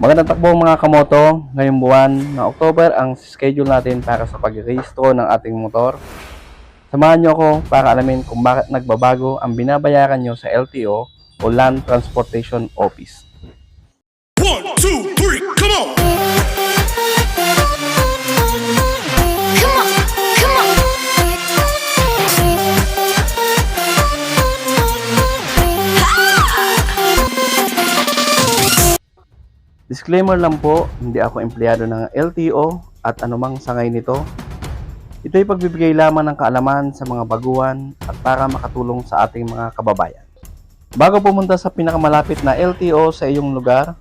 Magandang takbo mga kamoto. Ngayong buwan ng October ang schedule natin para sa pag-rehistro ng ating motor. Samahan nyo ako para alamin kung bakit nagbabago ang binabayaran nyo sa LTO o Land Transportation Office. One, two, three, come on! Disclaimer lang po, hindi ako empleyado ng LTO at anumang sangay nito. Ito ay pagbibigay lamang ng kaalaman sa mga baguhan at para makatulong sa ating mga kababayan. Bago pumunta sa pinakamalapit na LTO sa iyong lugar,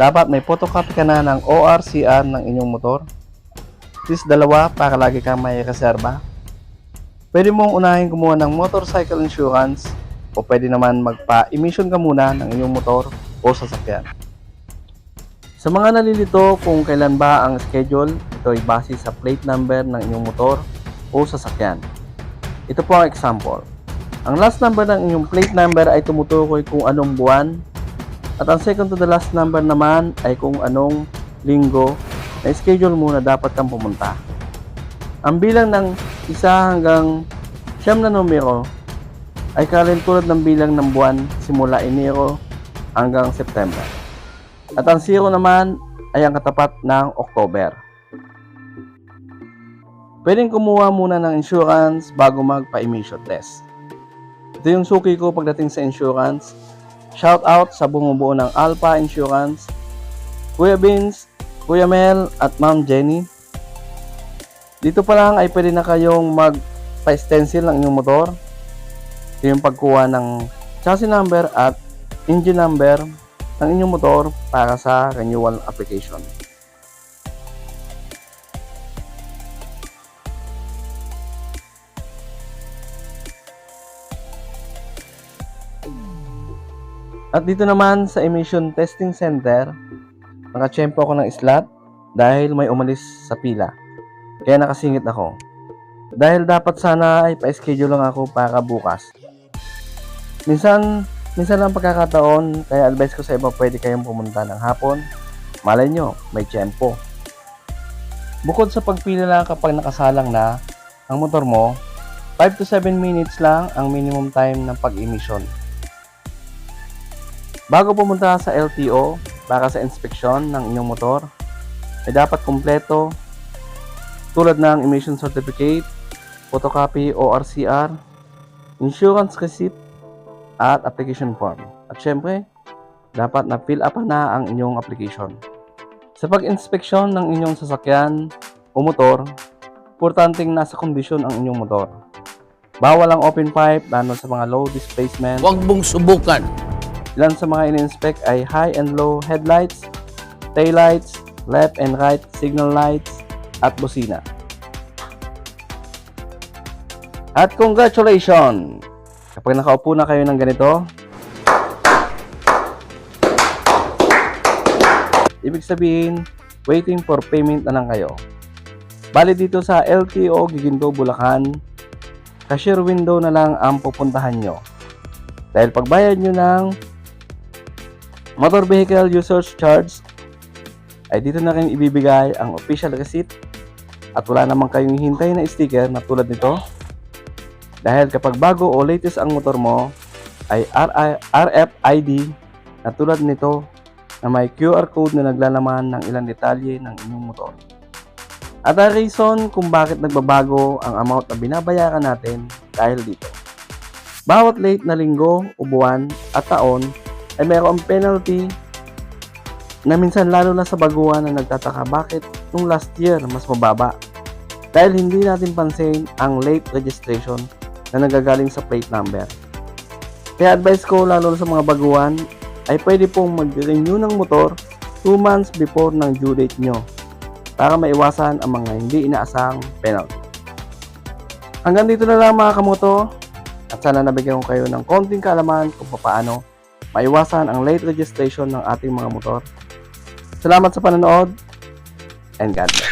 dapat may photocopy ka na ng ORCR ng inyong motor. At least dalawa para lagi kang may reserba. Pwede mong unahin kumuha ng motorcycle insurance o pwede naman magpa-emission ka muna ng inyong motor o sasakyan. Sa mga nalilito kung kailan ba ang schedule, ito ay base sa plate number ng inyong motor o sasakyan. Ito po ang example. Ang last number ng inyong plate number ay tumutukoy kung anong buwan at ang second to the last number naman ay kung anong linggo na schedule mo na dapat kang pumunta. Ang bilang ng isa hanggang siyam na numero ay kalintulad ng bilang ng buwan simula Enero hanggang September. At ang zero naman ay ang katapat ng October. Pwedeng kumuha muna ng insurance bago magpa-emission test. Ito yung suki ko pagdating sa insurance. Shout out sa bumubuo ng Alpha Insurance, Kuya Vince, Kuya Mel at Ma'am Jenny. Dito pa lang ay pwede na kayong magpa-stencil ng inyong motor. Ito yung pagkuha ng chassis number at engine number ng inyong motor para sa renewal application. At dito naman sa emission testing center, nakachempo ako ng slot dahil may umalis sa pila. Kaya nakasingit ako. Dahil dapat sana ay pa-schedule lang ako para bukas. Minsan, minsan lang pagkakataon, kaya advice ko sa iba pwede kayong pumunta ng hapon. Malay nyo, may tiyempo. Bukod sa pagpila lang kapag nakasalang na ang motor mo, 5 to 7 minutes lang ang minimum time ng pag-emission. Bago pumunta sa LTO para sa inspeksyon ng inyong motor, ay dapat kumpleto tulad ng emission certificate, photocopy ORCR, insurance receipt, at application form. At syempre, dapat na fill up na ang inyong application. Sa pag-inspeksyon ng inyong sasakyan o motor, importanteng nasa kondisyon ang inyong motor. Bawal ang open pipe lalo sa mga low displacement. Huwag mong subukan. Ilan sa mga in-inspect ay high and low headlights, taillights, left and right signal lights, at busina. At congratulations! Kapag nakaupo na kayo ng ganito, ibig sabihin, waiting for payment na lang kayo. Bali dito sa LTO Giginto, Bulacan, cashier window na lang ang pupuntahan nyo. Dahil pagbayad nyo ng motor vehicle users charge, ay dito na rin ibibigay ang official receipt at wala naman kayong hintay na sticker na tulad nito. Dahil kapag bago o latest ang motor mo, ay RFID na tulad nito na may QR code na naglalaman ng ilang detalye ng inyong motor. At ang reason kung bakit nagbabago ang amount na binabayaran natin dahil dito. Bawat late na linggo buwan at taon ay mayroong penalty na minsan lalo na sa baguhan na nagtataka bakit nung last year mas mababa. Dahil hindi natin pansin ang late registration na nagagaling sa plate number. Kaya advice ko lalo sa mga baguhan ay pwede pong mag-renew ng motor 2 months before ng due date nyo para maiwasan ang mga hindi inaasang penalty. Hanggang dito na lang mga kamoto at sana nabigyan ko kayo ng konting kaalaman kung paano maiwasan ang late registration ng ating mga motor. Salamat sa panonood and God bless.